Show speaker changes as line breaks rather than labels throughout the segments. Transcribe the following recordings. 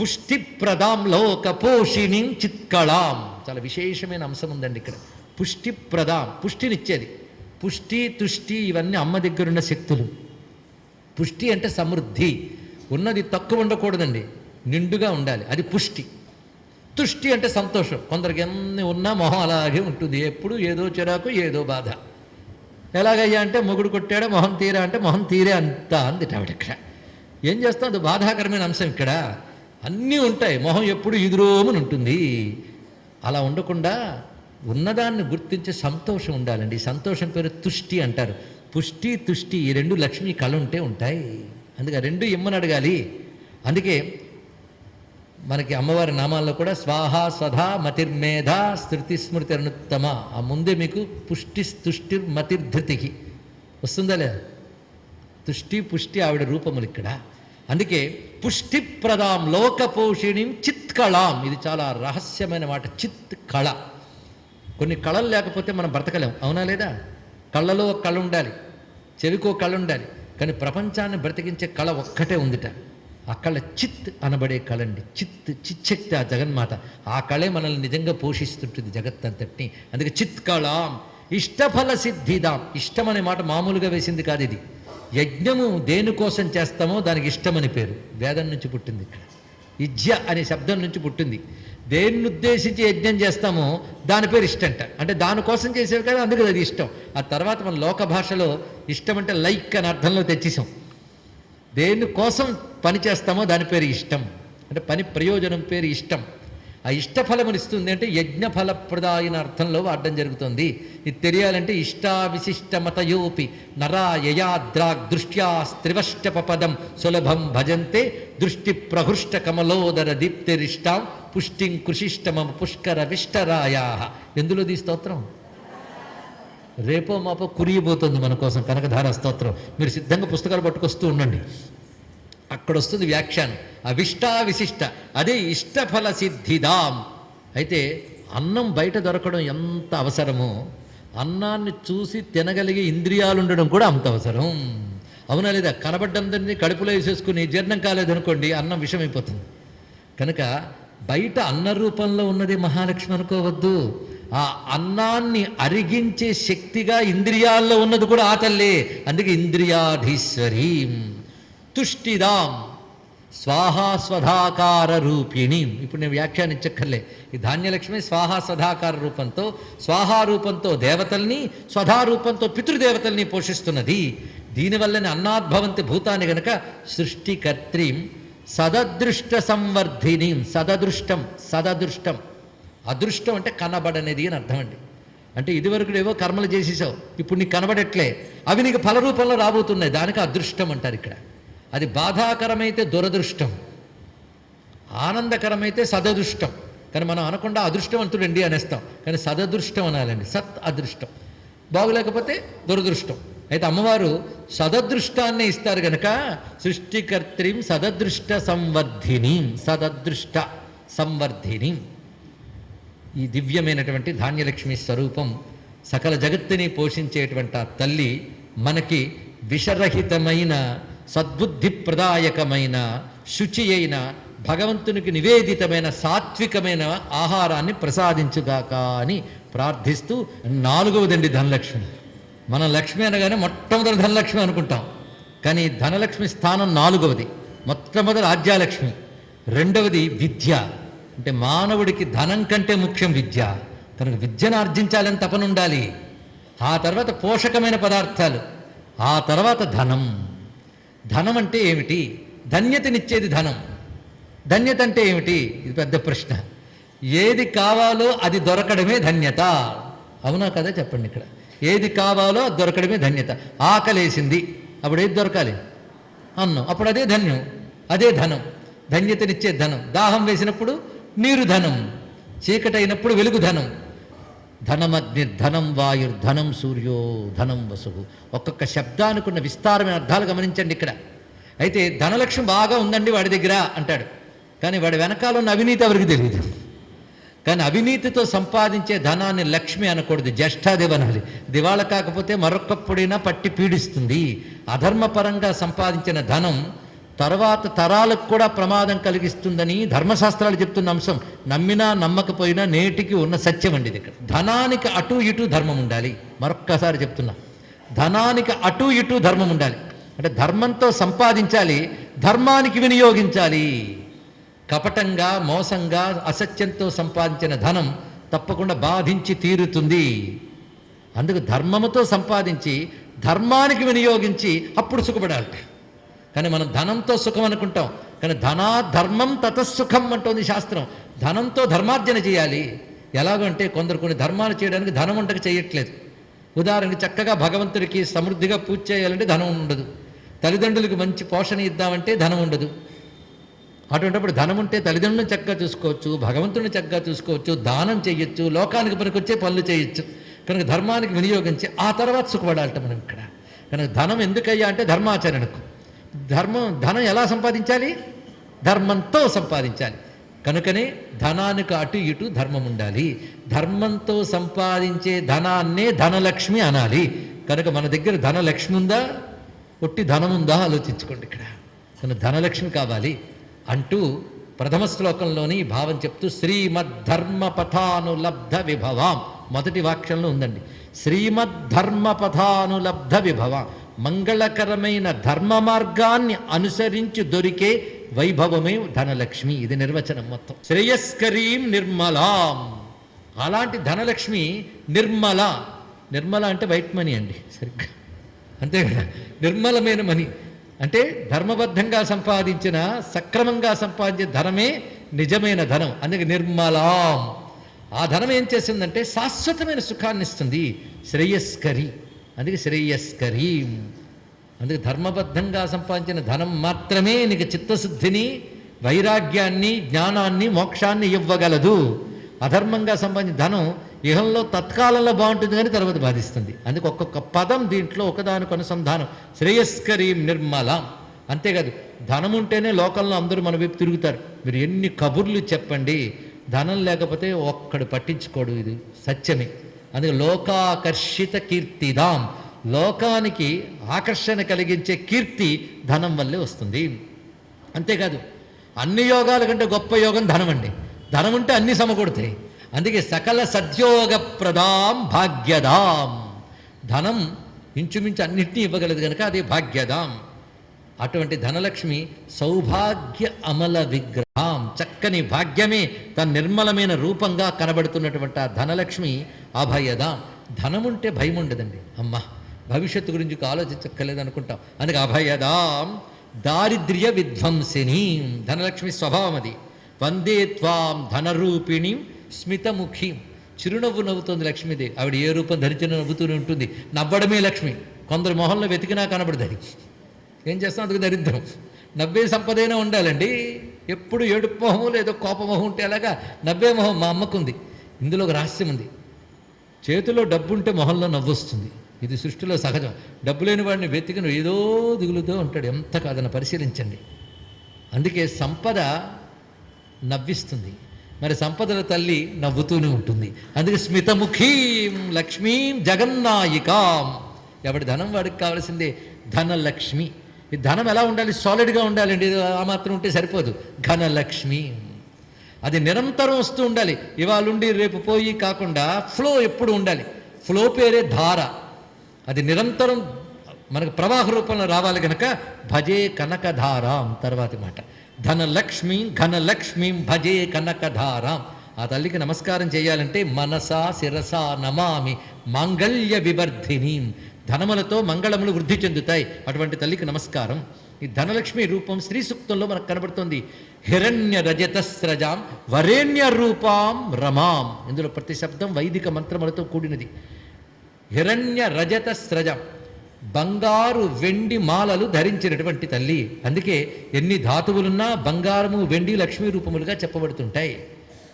పుష్టిప్రదాం లోక పోషిణి చిత్కళాం చాలా విశేషమైన అంశం ఉందండి ఇక్కడ. పుష్టిప్రదాం పుష్టినిచ్చేది. పుష్టి తుష్టి ఇవన్నీ అమ్మ దగ్గరున్న శక్తులు. పుష్టి అంటే సమృద్ధి. ఉన్నది తక్కువ ఉండకూడదండి. నిండుగా ఉండాలి. అది పుష్టి. తుష్టి అంటే సంతోషం. కొందరికి ఎన్ని ఉన్నా మొహం అలాగే ఉంటుంది. ఎప్పుడు ఏదో చిరాకు ఏదో బాధ. ఎలాగయ్యా అంటే మొగుడు కొట్టాడో మొహం తీరా అంటే మొహం తీరే అంత అంది ఆవిడ ఇక్కడ. ఏం చేస్తాం అది బాధాకరమైన అంశం ఇక్కడ. అన్నీ ఉంటాయి. మొహం ఎప్పుడు ఎదురోమని ఉంటుంది. అలా ఉండకుండా ఉన్నదాన్ని గుర్తించే సంతోషం ఉండాలండి. సంతోషం పేరు తుష్టి అంటారు. పుష్టి తుష్టి ఈ రెండు లక్ష్మి కళ ఉంటే ఉంటాయి. అందుకే రెండు ఇమ్మని అడగాలి. అందుకే మనకి అమ్మవారి నామాల్లో కూడా స్వాహ స్వధా మతిర్మేధ స్థృతి స్మృతి అనుత్తమ. ఆ ముందే మీకు పుష్టి తుష్టిర్ మతిర్ధృతికి వస్తుందా లేదా? తుష్టి పుష్టి ఆవిడ రూపములు ఇక్కడ. అందుకే పుష్టి ప్రదాం లోకపోషిణిం చిత్కళాం ఇది చాలా రహస్యమైన మాట చిత్ కళ. కొన్ని కళలు లేకపోతే మనం బ్రతకలేం. అవునా లేదా? కళ్ళలో ఒక కళ ఉండాలి. చెవికో కళ ఉండాలి. కానీ ప్రపంచాన్ని బ్రతికించే కళ ఒక్కటే ఉందిట. ఆ కళ చిత్ అనబడే కళ అండి చిత్ చిచ్చక్తి ఆ జగన్మాత. ఆ కళే మనల్ని నిజంగా పోషిస్తుంటుంది జగత్తంతటిని. అందుకే చిత్ కళాం ఇష్టఫల సిద్ధిదాం. ఇష్టం అనే మాట మామూలుగా వేసింది కాదు ఇది. యజ్ఞము దేనికోసం చేస్తామో దానికి ఇష్టమని పేరు. వేదం నుంచి పుట్టింది ఇక్కడ. ఇజ్య అనే శబ్దం నుంచి పుట్టింది. దేన్ని ఉద్దేశించి యజ్ఞం చేస్తామో దాని పేరు ఇష్టంట. అంటే దానికోసం చేసేవి కదా అందుకే అది ఇష్టం. ఆ తర్వాత మన లోక భాషలో ఇష్టం అంటే లైక్ అని అర్థంలో తెచ్చేసాం. దేని కోసం పని చేస్తామో దాని పేరు ఇష్టం. అంటే పని ప్రయోజనం పేరు ఇష్టం. ఆ ఇష్టఫలముని ఇస్తుంది అంటే యజ్ఞఫలప్రదాయన అర్థంలో వాడడం జరుగుతుంది. ఇది తెలియాలంటే ఇష్టావిశిష్టమతయోపి నరా యయాద్రాగ్ దృష్ట్యా స్త్రివష్టప పదం సులభం భజంతే దృష్టి ప్రహృష్ట కమలోదర దీప్తిరిష్టాం పుష్టిం కృషిష్టమం పుష్కర విష్టరాయా ఎందులో స్తోత్రం? రేపో మాపో కురియబోతుంది మన కోసం కనకధార స్తోత్రం. మీరు సిద్ధంగా పుస్తకాలు పట్టుకొస్తూ ఉండండి. అక్కడ వస్తుంది వ్యాఖ్యానం. అవిష్టా విశిష్ట అదే ఇష్టఫల సిద్ధిదాం. అయితే అన్నం బయట దొరకడం ఎంత అవసరమో అన్నాన్ని చూసి తినగలిగే ఇంద్రియాలు ఉండడం కూడా అంత అవసరం. అవునా లేదా? కనబడ్డందరినీ కడుపులో వేసేసుకుని జీర్ణం కాలేదనుకోండి అన్నం విషమైపోతుంది. కనుక బయట అన్న రూపంలో ఉన్నది మహాలక్ష్మి అనుకోవద్దు. ఆ అన్నాన్ని అరిగించే శక్తిగా ఇంద్రియాల్లో ఉన్నది కూడా ఆ తల్లే. అందుకే ఇంద్రియాధీశ్వరీం తుష్టిదాం స్వాహా స్వధాకార రూపిణి ఇప్పుడు నేను వ్యాఖ్యానించక్కర్లే. ఈ ధాన్యలక్ష్మి స్వాహా స్వధాకార రూపంతో స్వాహా రూపంతో దేవతల్ని స్వధా రూపంతో పితృదేవతల్ని పోషిస్తున్నది. దీనివల్లనే అన్నాద్భవంతి భూతాన్ని గనక సృష్టికర్త్రీం సదదృష్ట సంవర్ధినీం సదదృష్టం సదదృష్టం. అదృష్టం అంటే కనబడనేది అని అర్థం అండి. అంటే ఇదివరకు ఏవో కర్మలు చేసేసావు ఇప్పుడు నీకు కనబడట్లే. అవి నీకు ఫల రూపంలో రాబోతున్నాయి దానికి అదృష్టం అంటారు ఇక్కడ. అది బాధాకరమైతే దురదృష్టం ఆనందకరమైతే సదదృష్టం. కానీ మనం అనకుండా అదృష్టవంతుడండి అనేస్తాం. కానీ సదదృష్టం అనాలండి సత్ అదృష్టం. బాగులేకపోతే దురదృష్టం. అయితే అమ్మవారు సదదృష్టాన్ని ఇస్తారు గనక సృష్టికర్త్రిం సదదృష్ట సంవర్ధిని సదదృష్ట సంవర్ధిని. ఈ దివ్యమైనటువంటి ధాన్యలక్ష్మి స్వరూపం సకల జగత్తుని పోషించేటువంటి ఆ తల్లి మనకి విషరహితమైన సద్బుద్ధిప్రదాయకమైన శుచి అయిన భగవంతునికి నివేదితమైన సాత్వికమైన ఆహారాన్ని ప్రసాదించుగాక అని ప్రార్థిస్తూ నాలుగవదండి ధనలక్ష్మి. మనం లక్ష్మి అనగానే మొట్టమొదటి ధనలక్ష్మి అనుకుంటాం. కానీ ధనలక్ష్మి స్థానం నాలుగవది. మొట్టమొదటి ఆద్యాలక్ష్మి రెండవది విద్య. అంటే మానవుడికి ధనం కంటే ముఖ్యం విద్య. తనకు విద్యను ఆర్జించాలని తపనుండాలి ఆ తర్వాత పోషకమైన పదార్థాలు. ఆ తర్వాత ధనం. ధనం అంటే ఏమిటి? ధన్యతనిచ్చేది ధనం. ధన్యత అంటే ఏమిటి? ఇది పెద్ద ప్రశ్న. ఏది కావాలో అది దొరకడమే ధన్యత. అవునా కదా? చెప్పండి ఇక్కడ. ఏది కావాలో అది దొరకడమే ధన్యత. ఆకలేసింది. అప్పుడు ఏది దొరకాలి? అన్నం. అప్పుడు అదే ధన్యం. అదే ధనం. ధన్యతనిచ్చే ధనం. దాహం వేసినప్పుడు నీరు ధనం చీకటి అయినప్పుడు వెలుగు ధనం ధనమగ్ని ధనం వాయుర్ ధనం సూర్యో ధనం వసువు. ఒక్కొక్క శబ్దానికి ఉన్న విస్తారమైన అర్థాలు గమనించండి ఇక్కడ. అయితే ధనలక్ష్యం బాగా ఉందండి వాడి దగ్గర అంటాడు. కానీ వాడి వెనకాల ఉన్న అవినీతి ఎవరికి తెలియదు కానీ అవినీతితో సంపాదించే ధనాన్ని లక్ష్మి అనకూడదు జ్యేష్ఠాదేవి అనాలి. దివాళ కాకపోతే మరొకప్పుడైనా పట్టి పీడిస్తుంది. అధర్మపరంగా సంపాదించిన ధనం తర్వాత తరాలకు కూడా ప్రమాదం కలిగిస్తుందని ధర్మశాస్త్రాలు చెప్తున్న అంశం. నమ్మినా నమ్మకపోయినా నేటికి ఉన్న సత్యం అండి ఇది ఇక్కడ. ధనానికి అటు ఇటు ధర్మం ఉండాలి. మరొక్కసారి చెప్తున్నా. ధనానికి అటు ఇటు ధర్మం ఉండాలి. అంటే ధర్మంతో సంపాదించాలి. ధర్మానికి వినియోగించాలి. కపటంగా మోసంగా అసత్యంతో సంపాదించిన ధనం తప్పకుండా బాధించి తీరుతుంది. అందుకు ధర్మముతో సంపాదించి ధర్మానికి వినియోగించి అప్పుడు సుఖపడాలి. కానీ మనం ధనంతో సుఖం అనుకుంటాం. కానీ ధనా ధర్మం తతసుఖం అంటోంది శాస్త్రం. ధనంతో ధర్మార్జన చేయాలి. ఎలాగంటే కొందరు కొన్ని ధర్మాలు చేయడానికి ధనం ఉండక చేయట్లేదు. ఉదాహరణకి చక్కగా భగవంతుడికి సమృద్ధిగా పూజ చేయాలంటే ధనం ఉండదు. తల్లిదండ్రులకు మంచి పోషణ ఇద్దామంటే ధనం ఉండదు. అటువంటిప్పుడు ధనం ఉంటే తల్లిదండ్రులను చక్కగా చూసుకోవచ్చు భగవంతుని చక్కగా చూసుకోవచ్చు దానం చేయొచ్చు లోకానికి పనికొచ్చే పనులు చేయొచ్చు. కనుక ధర్మానికి వినియోగించి ఆ తర్వాత సుఖపడాలట మనం ఇక్కడ. కనుక ధనం ఎందుకయ్యా అంటే ధర్మాచరణకు. ధర్మం ధనం ఎలా సంపాదించాలి? ధర్మంతో సంపాదించాలి. కనుకనే ధనానికి అటు ఇటు ధర్మం ఉండాలి. ధర్మంతో సంపాదించే ధనాన్నే ధనలక్ష్మి అనాలి. కనుక మన దగ్గర ధనలక్ష్మి ఉందా? ఒట్టి ధనం ఉందా? ఆలోచించుకోండి ఇక్కడ. కనుక ధనలక్ష్మి కావాలి. అంటూ ప్రథమ శ్లోకంలోని భావం చెప్తూ శ్రీమద్ధర్మపథానులబ్ధ విభవాం. మొదటి వాక్యంలో ఉందండి. శ్రీమద్ధర్మపథానులబ్ధ విభవాం. మంగళకరమైన ధర్మ మార్గాన్ని అనుసరించి దొరికే వైభవమే ధనలక్ష్మి. ఇది నిర్వచనం మొత్తం. శ్రేయస్కరీం నిర్మలాం. అలాంటి ధనలక్ష్మి నిర్మల. నిర్మల అంటే వైట్ మనీ అండి సరిగ్గా. అంతే కదా? నిర్మలమైన మనీ. అంటే ధర్మబద్ధంగా సంపాదించిన సక్రమంగా సంపాదించే ధనమే నిజమైన ధనం. అందుకే నిర్మలాం. ఆ ధనం ఏం చేసిందంటే శాశ్వతమైన సుఖాన్ని ఇస్తుంది శ్రేయస్కరి. అందుకే శ్రేయస్కరీం. అందుకే ధర్మబద్ధంగా సంపాదించిన ధనం మాత్రమే నీకు చిత్తశుద్ధిని వైరాగ్యాన్ని జ్ఞానాన్ని మోక్షాన్ని ఇవ్వగలదు. అధర్మంగా సంబంధించిన ధనం ఇహంలో తత్కాలంలో బాగుంటుంది కానీ తర్వాత బాధిస్తుంది. అందుకే ఒక్కొక్క పదం దీంట్లో ఒకదానికి అనుసంధానం. శ్రేయస్కరీం నిర్మలం. అంతేకాదు ధనం ఉంటేనే లోకంలో అందరూ మన వైపు తిరుగుతారు. మీరు ఎన్ని కబుర్లు చెప్పండి. ధనం లేకపోతే ఒక్కడు పట్టించుకోడు ఇది సత్యమే. అందుకే లోకాకర్షిత కీర్తిదాం లోకానికి ఆకర్షణ కలిగించే కీర్తి ధనం వల్లే వస్తుంది. అంతేకాదు అన్ని యోగాల కంటే గొప్ప యోగం ధనం అండి. ధనం ఉంటే అన్ని సమకూడతాయి అందుకే సకల సద్యోగ ప్రదాం భాగ్యదాం. ధనం ఇంచుమించు అన్నింటినీ ఇవ్వగలదు కనుక అది భాగ్యదాం. అటువంటి ధనలక్ష్మి సౌభాగ్య అమల విగ్రహం. చక్కని భాగ్యమే తన నిర్మలమైన రూపంగా కనబడుతున్నటువంటి ఆ ధనలక్ష్మి అభయదాం. ధనముంటే భయం ఉండదండి అమ్మా భవిష్యత్తు గురించి ఆలోచించక్కర్లేదు అనుకుంటాం. అందుకే అభయదాం దారిద్ర్య విధ్వంసిని. ధనలక్ష్మి స్వభావం అది. వందే త్వాం ధనరూపిణి స్మితముఖి. చిరునవ్వు నవ్వుతుంది లక్ష్మీదేవి. ఆవిడ ఏ రూపం ధరించిన నవ్వుతూనే ఉంటుంది. నవ్వడమే లక్ష్మి. కొందరు మొహంలో వెతికినా కనబడదు అది. ఏం చేస్తాం? అందుకు దరిద్రం. నవ్వే సంపదైనా ఉండాలండి. ఎప్పుడు ఏడుపు మొహము లేదో కోపమొహం ఉంటే అలాగా నవ్వే మొహం మా అమ్మకుంది. ఇందులో ఒక రహస్యం ఉంది. చేతిలో డబ్బు ఉంటే మొహంలో నవ్వు వస్తుంది ఇది సృష్టిలో సహజం. డబ్బు లేని వాడిని వెతికిన ఏదో దిగులుతో ఉంటాడు. ఎంత కాదని పరిశీలించండి. అందుకే సంపద నవ్విస్తుంది. మరి సంపదల తల్లి నవ్వుతూనే ఉంటుంది. అందుకే స్మితముఖీం లక్ష్మీం జగన్నాయికాం. ఎవడి ధనం వాడికి కావాల్సిందే ధనలక్ష్మి. ఈ ధనం ఎలా ఉండాలి? సాలిడ్గా ఉండాలండి. ఇది ఆ మాత్రం ఉంటే సరిపోదు. ఘనలక్ష్మి. అది నిరంతరం వస్తూ ఉండాలి. ఇవాళుండి రేపు పోయి కాకుండా ఫ్లో ఎప్పుడు ఉండాలి? ఫ్లో పేరే ధార. అది నిరంతరం మనకు ప్రవాహ రూపంలో రావాలి కనుక భజే కనకధారాం తర్వాతి మాట. ధనలక్ష్మి ఘనలక్ష్మీం భజే కనకధారాం. ఆ తల్లికి నమస్కారం చేయాలంటే మనసా శిరసా నమామి. మాంగళ్య వివర్ధిని. ధనములతో మంగళములు వృద్ధి చెందుతాయి. అటువంటి తల్లికి నమస్కారం. ఈ ధనలక్ష్మి రూపం శ్రీ సూక్తంలో మనకు కనబడుతుంది. హిరణ్య రజతస్రజాం వరేణ్య రూపాం రమాం. ఇందులో ప్రతి శబ్దం వైదిక మంత్రములతో కూడినది. హిరణ్య రజత స్రజం బంగారు వెండి మాలలు ధరించినటువంటి తల్లి. అందుకే ఎన్ని ధాతువులున్నా బంగారము వెండి లక్ష్మీ రూపములుగా చెప్పబడుతుంటాయి.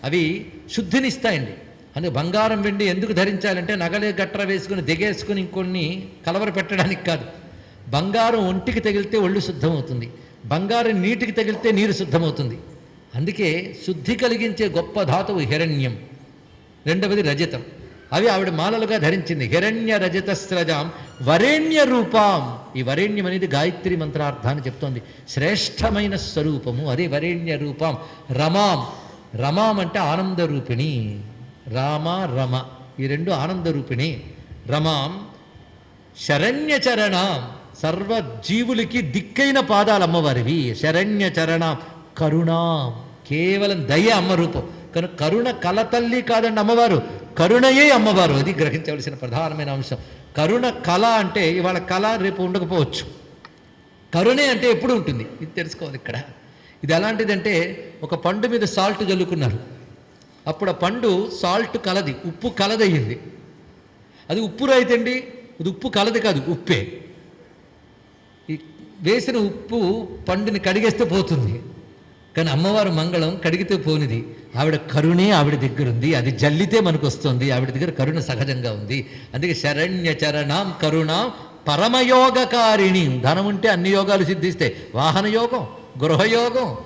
అవి శుద్ధినిస్తాయండి. అందుకే బంగారం వెండి ఎందుకు ధరించాలంటే నగలే గట్ర వేసుకుని దిగేసుకుని ఇంకొన్ని కలవర పెట్టడానికి కాదు. బంగారం ఒంటికి తగిలితే ఒళ్ళు శుద్ధమవుతుంది. బంగారం నీటికి తగిలితే నీరు శుద్ధమవుతుంది. అందుకే శుద్ధి కలిగించే గొప్ప ధాతువు హిరణ్యం. రెండవది రజతం. అవి ఆవిడ మాలలుగా ధరించింది. హిరణ్య రజత స్రజాం వరేణ్య రూపాం. ఈ వరేణ్యం అనేది గాయత్రి మంత్రార్థాన్ని చెప్తోంది. శ్రేష్టమైన స్వరూపము. అదే వరేణ్య రూపం. రమాం. రమాం అంటే ఆనంద రూపిణి రామ రమ. ఈ రెండు ఆనంద రూపిణి రమాం శరణ్య చరణ సర్వ జీవులకి దిక్కైన పాదాలు అమ్మవారివి. శరణ్య చరణ కరుణాం. కేవలం దయ అమ్మ రూపం కనుక కరుణ కలతల్లి కాదండి అమ్మవారు. కరుణయే అమ్మవారు. అది గ్రహించవలసిన ప్రధానమైన అంశం. కరుణ కళ అంటే ఇవాళ కళ రేపు ఉండకపోవచ్చు. కరుణే అంటే ఎప్పుడు ఉంటుంది? ఇది తెలుసుకోవాలి ఇక్కడ. ఇది ఎలాంటిదంటే ఒక పండు మీద సాల్ట్ జల్లుకున్నారు. అప్పుడు ఆ పండు సాల్ట్ కలది ఉప్పు కలదయ్యింది. అది ఉప్పు రాయితండి అది ఉప్పు కలది కాదు ఉప్పే. ఈ వేసిన ఉప్పు పండుని కడిగేస్తే పోతుంది. కానీ అమ్మవారు మంగళం కడిగితే పోనిది. ఆవిడ కరుణే ఆవిడ దగ్గర ఉంది అది జల్లితే మనకు వస్తుంది ఆవిడ దగ్గర కరుణ సహజంగా ఉంది. అందుకే శరణ్య చరణాం కరుణాం పరమయోగకారిణి. ధనం ఉంటే అన్ని యోగాలు సిద్ధిస్తాయి. వాహన యోగం గృహయోగం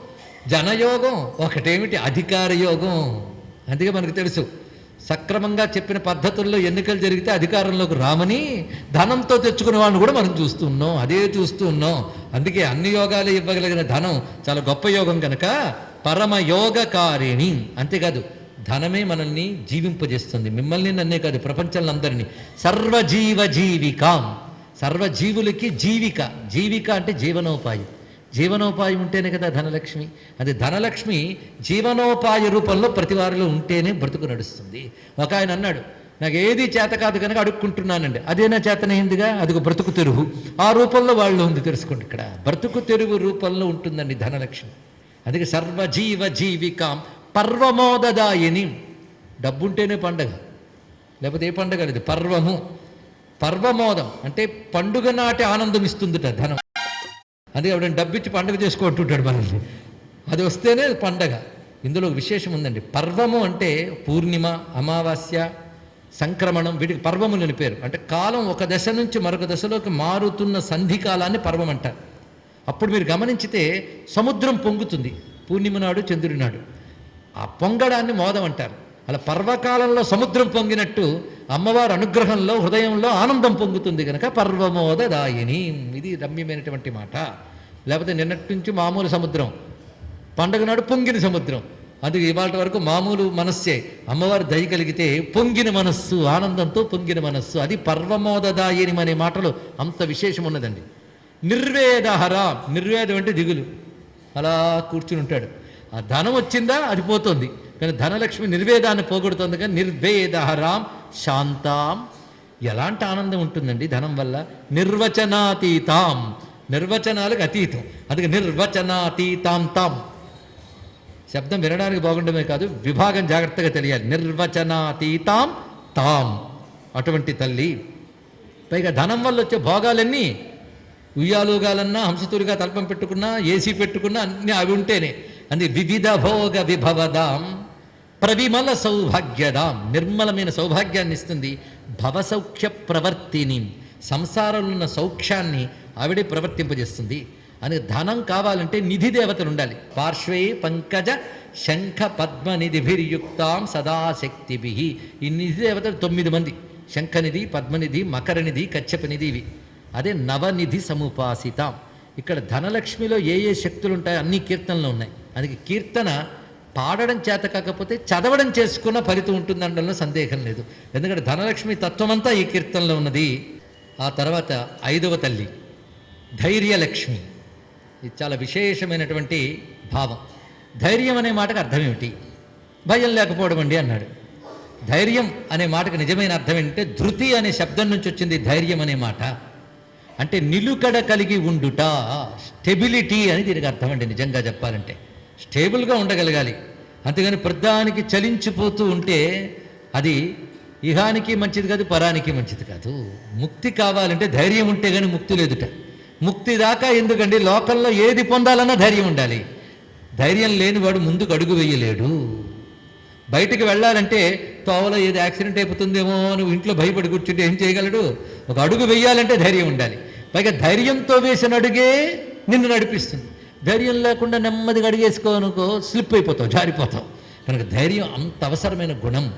జనయోగం ఒకటేమిటి? అధికార యోగం. అందుకే మనకు తెలుసు సక్రమంగా చెప్పిన పద్ధతుల్లో ఎన్నికలు జరిగితే అధికారంలోకి రామని ధనంతో తెచ్చుకునే వాళ్ళని కూడా మనం చూస్తూ ఉన్నాం అదే చూస్తూ ఉన్నాం. అందుకే అన్ని యోగాలు ఇవ్వగలిగిన ధనం చాలా గొప్ప యోగం కనుక పరమయోగకారిణి అంతేకాదు ధనమే మనల్ని జీవింపజేస్తుంది. మిమ్మల్ని నన్నే కాదు ప్రపంచంలో అందరినీ సర్వజీవ జీవికాం. సర్వజీవులకి జీవిక. జీవిక అంటే జీవనోపాయం. జీవనోపాయం ఉంటేనే కదా ధనలక్ష్మి. అది ధనలక్ష్మి జీవనోపాయ రూపంలో ప్రతి వారిలో ఉంటేనే బ్రతుకు నడుస్తుంది. ఒక ఆయన అన్నాడు నాకు ఏది చేత కాదు కనుక అడుక్కుంటున్నానండి. అదేనా చేతనైందిగా? అదిగో బ్రతుకు తెరువు. ఆ రూపంలో వాళ్ళు ఉంది తెలుసుకోండి ఇక్కడ. బ్రతుకు తెరువు రూపంలో ఉంటుందండి ధనలక్ష్మి. అందుకే సర్వజీవ జీవికాం పర్వమోదదాయని. డబ్బుంటేనే పండగ. లేకపోతే ఏ పండగ లేదు పర్వము. పర్వమోదం అంటే పండుగ నాటి ఆనందం ఇస్తుందిట ధనం. అందుకే ఆవిడ డబ్బిచ్చి పండుగ చేసుకుంటుంటాడు మనల్ని. అది వస్తేనే పండగ. ఇందులో విశేషం ఉందండి. పర్వము అంటే పూర్ణిమ అమావాస్య సంక్రమణం వీటికి పర్వములు అని పేరు. అంటే కాలం ఒక దశ నుంచి మరొక దశలోకి మారుతున్న సంధి కాలాన్ని పర్వం అంటారు అప్పుడు మీరు గమనించితే సముద్రం పొంగుతుంది. పూర్ణిమ నాడు చంద్రుడి నాడు. ఆ పొంగడాన్ని మోదం అంటారు. అలా పర్వకాలంలో సముద్రం పొంగినట్టు అమ్మవారి అనుగ్రహంలో హృదయంలో ఆనందం పొంగుతుంది కనుక పర్వమోదదాయిని. ఇది రమ్యమైనటువంటి మాట. లేకపోతే నిన్నటి నుంచి మామూలు సముద్రం. పండగ నాడు పొంగిన సముద్రం. అందుకే ఇవాళ వరకు మామూలు మనస్సే. అమ్మవారి దయ కలిగితే పొంగిన మనస్సు ఆనందంతో పొంగిన మనస్సు. అది పర్వమోదదాయిని అనే మాటలు అంత విశేషం ఉన్నదండి నిర్వేదహర నిర్వేదం అంటే దిగులు. అలా కూర్చుని ఉంటాడు. ఆ ధనం వచ్చిందా అది పోతుంది. కానీ ధనలక్ష్మి నిర్వేదాన్ని పోగొడుతుంది కానీ నిర్వేదహరాం శాంతాం. ఎలాంటి ఆనందం ఉంటుందండి ధనం వల్ల? నిర్వచనాతీతాం. నిర్వచనాలకు అతీతం. అందుకే నిర్వచనాతీతాం తాం. శబ్దం వినడానికి బాగుండమే కాదు విభాగం జాగ్రత్తగా తెలియాలి. నిర్వచనాతీతాం తాం. అటువంటి తల్లి. పైగా ధనం వల్ల వచ్చే భోగాలన్నీ ఉయ్యాలుగాలన్నా హంసతూరిగా తల్పం పెట్టుకున్నా ఏసీ పెట్టుకున్నా అన్నీ అవి ఉంటేనే. అందుకే వివిధ భోగ విభవదాం. ప్రవిమల సౌభాగ్యదా నిర్మలమైన సౌభాగ్యాన్ని ఇస్తుంది భవసౌఖ్య ప్రవర్తిని సంసారంలో ఉన్న సౌఖ్యాన్ని ఆవిడే ప్రవర్తింపజేస్తుంది. అని ధనం కావాలంటే నిధి దేవతలు ఉండాలి. పార్శ్వే పంకజ శంఖ పద్మ నిధిభిర్యుక్తాం సదాశక్తిభి. ఈ నిధి దేవతలు తొమ్మిది మంది. శంఖనిధి పద్మనిధి మకరనిధి కచ్చపనిధి ఇవి. అదే నవనిధి సముపాసితాం. ఇక్కడ ధనలక్ష్మిలో ఏ ఏ శక్తులు ఉంటాయో అన్ని కీర్తనలు ఉన్నాయి. అందుకే కీర్తన పాడడం చేత కాకపోతే చదవడం చేసుకున్న ఫలితం ఉంటుందనడంలో సందేహం లేదు. ఎందుకంటే ధనలక్ష్మి తత్వమంతా ఈ కీర్తనలో ఉన్నది. ఆ తర్వాత ఐదవ తల్లి ధైర్యలక్ష్మి. ఇది చాలా విశేషమైనటువంటి భావం. ధైర్యం అనే మాటకు అర్థం ఏమిటి? భయం లేకపోవడం అండి అన్నాడు. ధైర్యం అనే మాటకు నిజమైన అర్థం ఏంటంటే ధృతి అనే శబ్దం నుంచి వచ్చింది ధైర్యం అనే మాట. అంటే నిలుకడ కలిగి ఉండుట స్టెబిలిటీ అని దీనికి అర్థం అండి నిజంగా చెప్పాలంటే. స్టేబుల్గా ఉండగలగాలి. అంతేగాని ప్రధానికి చలించిపోతూ ఉంటే అది ఇహానికి మంచిది కాదు పరానికి మంచిది కాదు. ముక్తి కావాలంటే ధైర్యం ఉంటే కానీ ముక్తి లేదుట. ముక్తి దాకా ఎందుకండి? లోకంలో ఏది పొందాలన్నా ధైర్యం ఉండాలి. ధైర్యం లేనివాడు ముందుకు అడుగు వేయలేడు. బయటికి వెళ్ళాలంటే తోవలో ఏది యాక్సిడెంట్ అయిపోతుందేమో నువ్వు ఇంట్లో భయపడి కూర్చుంటే ఏం చేయగలడు? ఒక అడుగు వేయాలంటే ధైర్యం ఉండాలి. పైగా ధైర్యంతో వేసిన అడుగే నిన్ను నడిపిస్తుంది. ధైర్యం లేకుండా నెమ్మదిగా అడిగేసుకోనుకో స్లిప్ అయిపోతావు జారిపోతావు. కనుక ధైర్యం అంత అవసరమైన గుణం.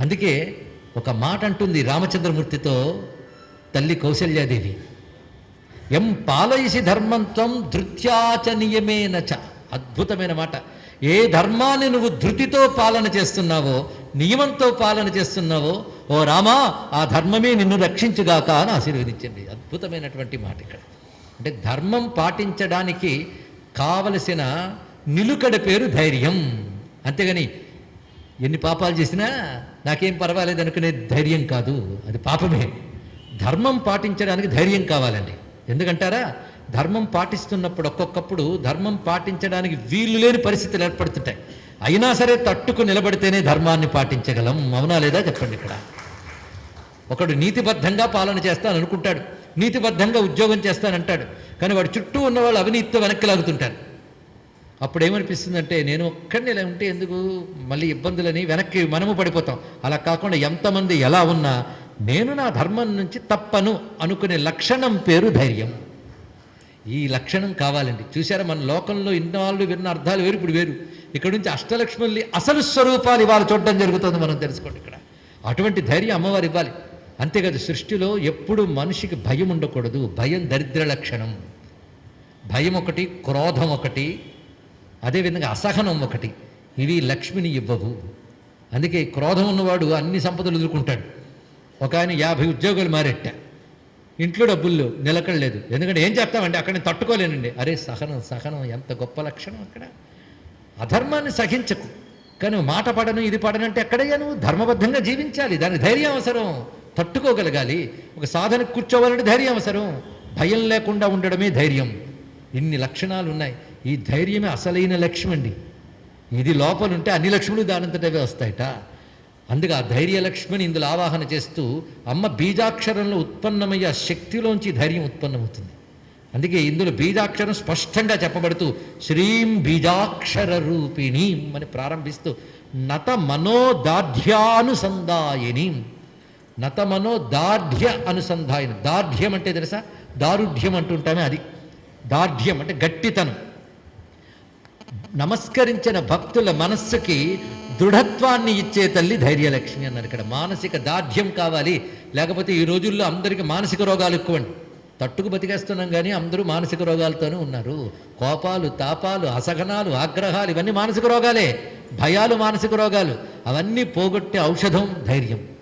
అందుకే ఒక మాట అంటుంది రామచంద్రమూర్తితో తల్లి కౌశల్యాదేవి. ఎం పాలయసి ధర్మంత్వం ధృత్యాచ నియమేన చ. అద్భుతమైన మాట. ఏ ధర్మాన్ని నువ్వు ధృతితో పాలన చేస్తున్నావో నియమంతో పాలన చేస్తున్నావో ఓ రామా ఆ ధర్మమే నిన్ను రక్షించుగాక అని ఆశీర్వదించండి అద్భుతమైనటువంటి మాట ఇక్కడ. అంటే ధర్మం పాటించడానికి కావలసిన నిలుకడ పేరు ధైర్యం. అంతేగాని ఎన్ని పాపాలు చేసినా నాకేం పర్వాలేదు అనుకునే ధైర్యం కాదు. అది పాపమే. ధర్మం పాటించడానికి ధైర్యం కావాలండి. ఎందుకంటారా? ధర్మం పాటిస్తున్నప్పుడు ఒక్కొక్కప్పుడు ధర్మం పాటించడానికి వీలు లేని పరిస్థితులు ఏర్పడుతుంటాయి. అయినా సరే తట్టుకు నిలబడితేనే ధర్మాన్ని పాటించగలం. అవునా లేదా చెప్పండి ఇక్కడ? ఒకడు నీతిబద్ధంగా పాలన చేస్తాను అనుకుంటాడు నీతిబద్ధంగా ఉద్యోగం చేస్తానంటాడు. కానీ వాడు చుట్టూ ఉన్న వాళ్ళు అవినీతితో వెనక్కి లాగుతుంటారు అప్పుడు ఏమనిపిస్తుందంటే నేను ఒక్కడిని ఇలా ఉంటే ఎందుకు? మళ్ళీ ఇబ్బందులని వెనక్కి మనము పడిపోతాం. అలా కాకుండా ఎంతమంది ఎలా ఉన్నా నేను నా ధర్మం నుంచి తప్పను అనుకునే లక్షణం పేరు ధైర్యం. ఈ లక్షణం కావాలండి. చూసారా మన లోకంలో ఇన్నాళ్ళు విన్న అర్థాలు వేరు ఇప్పుడు వేరు. ఇక్కడ నుంచి అష్టలక్ష్ముల్ని అసలు స్వరూపాలు ఇవాళ చూడడం జరుగుతుంది మనం తెలుసుకోండి ఇక్కడ. అటువంటి ధైర్యం అమ్మవారు ఇవ్వాలి. అంతేకాదు సృష్టిలో ఎప్పుడు మనిషికి భయం ఉండకూడదు భయం దరిద్ర లక్షణం. భయం ఒకటి క్రోధం ఒకటి అదేవిధంగా అసహనం ఒకటి. ఇవి లక్ష్మిని ఇవ్వవు. అందుకే క్రోధం ఉన్నవాడు అన్ని సంపదలు ఎదుర్కొంటాడు. ఒక ఆయన యాభై ఉద్యోగాలు మారెట్ట ఇంట్లో డబ్బుల్లో నిలకడలేదు. ఎందుకంటే ఏం చెప్తామండి అక్కడ నేను తట్టుకోలేనండి. అరే సహనం సహనం ఎంత గొప్ప లక్షణం అక్కడ. అధర్మాన్ని సహించకు. కానీ మాట పడను ఇది పడనంటే అంటే ఎక్కడయ్యా నువ్వు? ధర్మబద్ధంగా జీవించాలి. దానికి ధైర్యం అవసరం. తట్టుకోగలగాలి. ఒక సాధన కూర్చోవాలంటే ధైర్యం అవసరం. భయం లేకుండా ఉండడమే ధైర్యం. ఇన్ని లక్షణాలు ఉన్నాయి. ఈ ధైర్యమే అసలైన లక్ష్యం అండి. ఇది లోపల ఉంటే అన్ని లక్ష్ములు దానంతటవే వస్తాయట. అందుకే ఆ ధైర్య లక్ష్మిని ఇందులో ఆవాహన చేస్తూ అమ్మ బీజాక్షరంలో ఉత్పన్నమయ్యే ఆ శక్తిలోంచి ధైర్యం ఉత్పన్నమవుతుంది. అందుకే ఇందులో బీజాక్షరం స్పష్టంగా చెప్పబడుతూ శ్రీం బీజాక్షర రూపిణీం అని ప్రారంభిస్తూ నత మనోదార్ఢ్యానుసంధాయిని. నతమనో దార్ఢ్య అనుసంధాయని. దార్ఢ్యం అంటే తెలుసా? దారుఢ్యం అంటుంటామే అది. దార్ఢ్యం అంటే గట్టితనం. నమస్కరించిన భక్తుల మనస్సుకి దృఢత్వాన్ని ఇచ్చే తల్లి ధైర్యలక్ష్మి అన్నారు ఇక్కడ. మానసిక దార్ఢ్యం కావాలి. లేకపోతే ఈ రోజుల్లో అందరికీ మానసిక రోగాలు ఎక్కువండి. తట్టుకు బతికేస్తున్నాం కానీ అందరూ మానసిక రోగాలతోనే ఉన్నారు. కోపాలు తాపాలు అసహనాలు ఆగ్రహాలు ఇవన్నీ మానసిక రోగాలే. భయాలు మానసిక రోగాలు. అవన్నీ పోగొట్టే ఔషధం ధైర్యం.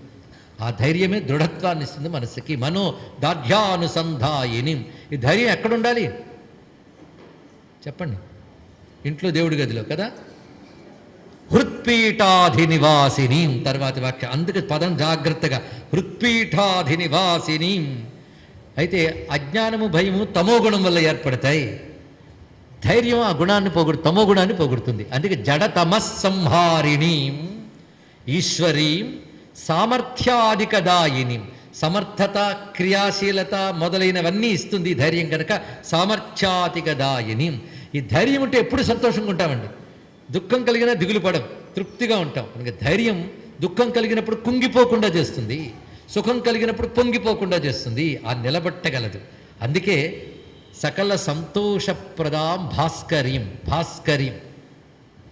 ఆ ధైర్యమే దృఢత్వాన్ని ఇస్తుంది మనసుకి మనో దార్ఢ్యానుసంధాయిని. ఈ ధైర్యం ఎక్కడ ఉండాలి చెప్పండి. ఇంట్లో దేవుడి గదిలో కదా? హృత్పీఠాధి నివాసిని తర్వాతి వాక్యం. అందుకే పదం జాగ్రత్తగా. హృత్పీఠాధి నివాసిని అయితే అజ్ఞానము భయము తమో గుణం వల్ల ఏర్పడతాయి. ధైర్యం ఆ గుణాన్ని పోగొడు తమో గుణాన్ని పోగొడుతుంది. అందుకే జడ తమస్సంహారిణి ఈశ్వరీం సామర్థ్యాధికదాయిని. సమర్థత క్రియాశీలత మొదలైనవన్నీ ఇస్తుంది ధైర్యం కనుక సామర్థ్యాధికదాయిని. ఈ ధైర్యం ఉంటే ఎప్పుడు సంతోషంగా ఉంటామండి. దుఃఖం కలిగినా దిగులు పడం తృప్తిగా ఉంటాం. కనుక ధైర్యం దుఃఖం కలిగినప్పుడు కుంగిపోకుండా చేస్తుంది. సుఖం కలిగినప్పుడు పొంగిపోకుండా చేస్తుంది. ఆ నిలబట్టగలదు. అందుకే సకల సంతోషప్రదాం భాస్కర్యం భాస్కర్యం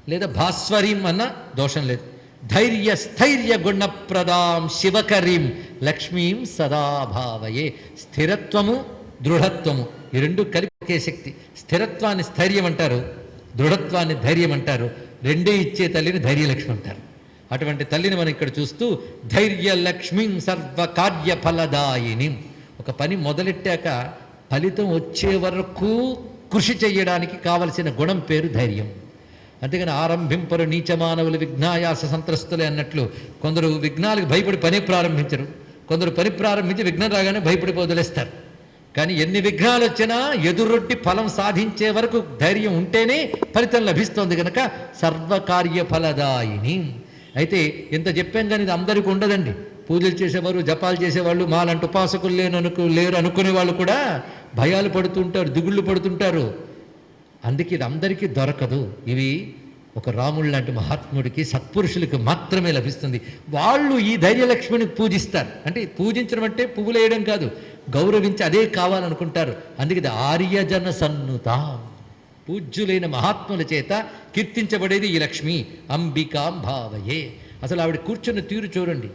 లేదా భాస్వరీం అన్న దోషం లేదు. ధైర్య స్థైర్య గుణప్రదాం శివకరీం లక్ష్మీం సదాభావయే. స్థిరత్వము దృఢత్వము ఈ రెండు కలిపి శక్తి. స్థిరత్వాన్ని స్థైర్యం అంటారు దృఢత్వాన్ని ధైర్యం అంటారు. రెండే ఇచ్చే తల్లిని ధైర్యలక్ష్మి అంటారు. అటువంటి తల్లిని మనం ఇక్కడ చూస్తూ ధైర్య లక్ష్మీం సర్వ కార్యఫలదాయిని ఒక పని మొదలెట్టాక ఫలితం వచ్చే వరకు కృషి చేయడానికి కావలసిన గుణం పేరు ధైర్యం. అంతేగాని ఆరంభింపరు నీచ మానవులు విఘ్నాయాస సంత్రస్తులే అన్నట్లు కొందరు విఘ్నాలకు భయపడి పని ప్రారంభించరు. కొందరు పని ప్రారంభించి విఘ్నం రాగానే భయపడి వదిలేస్తారు. కానీ ఎన్ని విఘ్నాలు వచ్చినా ఎదురొట్టి ఫలం సాధించే వరకు ధైర్యం ఉంటేనే ఫలితం లభిస్తుంది కనుక సర్వకార్య ఫలదాయిని. అయితే ఇంత చెప్పాం కానీ ఇది అందరికీ ఉండదండి. పూజలు చేసేవారు జపాలు చేసేవాళ్ళు మాలంటి ఉపాసకులు లేను అనుకు లేరు అనుకునే వాళ్ళు కూడా భయాలు పడుతుంటారు దిగుళ్ళు పడుతుంటారు. అందుకే ఇది అందరికీ దొరకదు. ఇవి ఒక రాముడు లాంటి మహాత్ముడికి సత్పురుషులకి మాత్రమే లభిస్తుంది. వాళ్ళు ఈ ధైర్యలక్ష్మిని పూజిస్తారు. అంటే పూజించడం అంటే పువ్వులు వేయడం కాదు గౌరవించి అదే కావాలనుకుంటారు. అందుకే ఇది ఆర్యజన సన్నుత. పూజ్యులైన మహాత్ముల చేత కీర్తించబడేది ఈ లక్ష్మి అంబికాం భావయే. అసలు ఆవిడ కూర్చున్న తీరు చూడండి.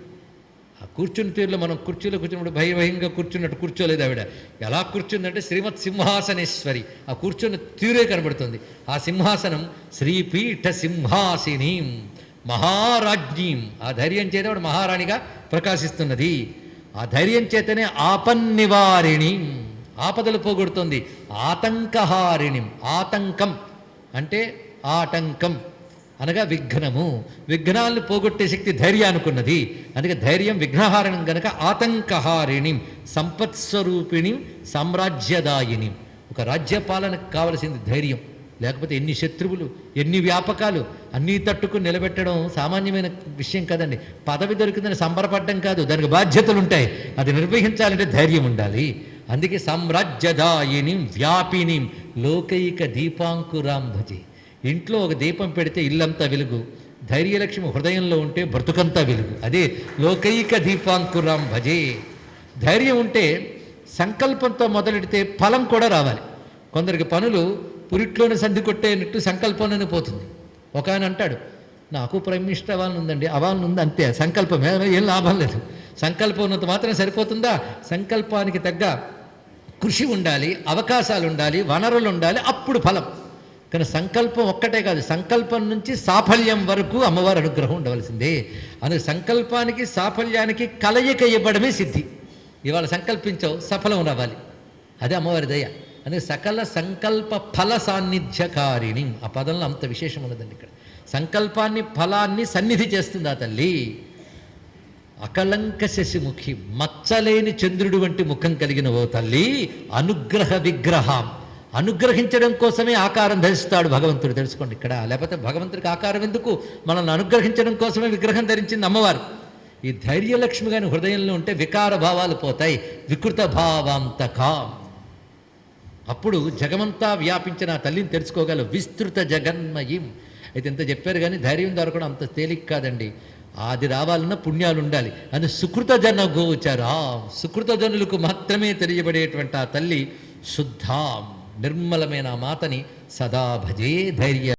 ఆ కూర్చున్న తీరులో మనం కుర్చీలో కూర్చున్నప్పుడు భయభయంగా కూర్చున్నట్టు కూర్చోలేదు ఆవిడ. ఎలా కూర్చుందంటే శ్రీమత్ సింహాసనేశ్వరి. ఆ కూర్చున్న తీరే కనబడుతుంది. ఆ సింహాసనం శ్రీపీఠ సింహాసినీం మహారాజ్ఞీం. ఆ ధైర్యం చేత ఆవిడ మహారాణిగా ప్రకాశిస్తున్నది. ఆ ధైర్యం చేతనే ఆపన్నివారిణి. ఆపదలు పోగొడుతుంది. ఆతంకహారిణి ఆతంకం అంటే ఆటంకం. అనగా విఘ్నము. విఘ్నాలను పోగొట్టే శక్తి ధైర్యానుకున్నది. అందుకే ధైర్యం విఘ్నహారణం గనక ఆతంకహారిణి సంపత్స్వరూపిణి సామ్రాజ్యదాయిని. ఒక రాజ్యపాలనకు కావలసింది ధైర్యం. లేకపోతే ఎన్ని శత్రువులు ఎన్ని వ్యాపకాలు అన్నీ తట్టుకుని నిలబెట్టడం సామాన్యమైన విషయం కదండి. పదవి దొరికిందని సంబరపడడం కాదు దానికి బాధ్యతలు ఉంటాయి. అది నిర్వహించాలంటే ధైర్యం ఉండాలి. అందుకే సామ్రాజ్యదాయిని వ్యాపిని లోకైక దీపాంకురాం భజే. ఇంట్లో ఒక దీపం పెడితే ఇల్లంతా వెలుగు. ధైర్యలక్ష్మి హృదయంలో ఉంటే బ్రతుకంతా వెలుగు. అదే లోకైక దీపాంకురాం భజే. ధైర్యం ఉంటే సంకల్పంతో మొదలెడితే ఫలం కూడా రావాలి. కొందరికి పనులు పురిట్లోనే సంధి కొట్టేనట్టు సంకల్పంలోనే పోతుంది. ఒక ఆయన అంటాడు నాకు ప్రైమ్ మినిస్టర్ అవ్వాలని ఉందండి. అవ్వాలని ఉంది అంతే. సంకల్పం ఏం లాభం లేదు. సంకల్పం ఉన్నంత మాత్రం సరిపోతుందా? సంకల్పానికి తగ్గ కృషి ఉండాలి అవకాశాలు ఉండాలి వనరులు ఉండాలి అప్పుడు ఫలం. కానీ సంకల్పం ఒక్కటే కాదు సంకల్పం నుంచి సాఫల్యం వరకు అమ్మవారి అనుగ్రహం ఉండవలసిందే. అందుకు సంకల్పానికి సాఫల్యానికి కలయిక ఇవ్వడమే సిద్ధి. ఇవాళ సంకల్పించావు సఫలం రావాలి. అదే అమ్మవారి దయ. అందుకే సకల సంకల్ప ఫల సాన్నిధ్యకారిణి. ఆ పదంలో అంత విశేషం ఉన్నదండి ఇక్కడ. సంకల్పాన్ని ఫలాన్ని సన్నిధి చేస్తుంది ఆ తల్లి? అకలంక శశిముఖి మచ్చలేని చంద్రుడు వంటి ముఖం కలిగిన ఓ తల్లి అనుగ్రహ విగ్రహం. అనుగ్రహించడం కోసమే ఆకారం ధరిస్తాడు భగవంతుడు. తెలుసుకోండి ఇక్కడ. లేకపోతే భగవంతుడికి ఆకారం ఎందుకు? మనల్ని అనుగ్రహించడం కోసమే విగ్రహం ధరించింది అమ్మవారు. ఈ ధైర్యలక్ష్మి గారి హృదయంలో ఉంటే వికార భావాలు పోతాయి. వికృత భావాంతకాం. అప్పుడు జగమంతా వ్యాపించిన ఆ తల్లిని తెలుసుకోగల విస్తృత జగన్మయం. అయితే ఇంత చెప్పారు కానీ ధైర్యం దొరకడం అంత తేలిక కాదండి. అది రావాలన్నా పుణ్యాలు ఉండాలి. అని సుకృత జన గోచరా. సుకృత జనులకు మాత్రమే తెలియబడేటువంటి ఆ తల్లి శుద్ధాం. నిర్మలమైన ఆ మాతని సదా భజే ధైర్య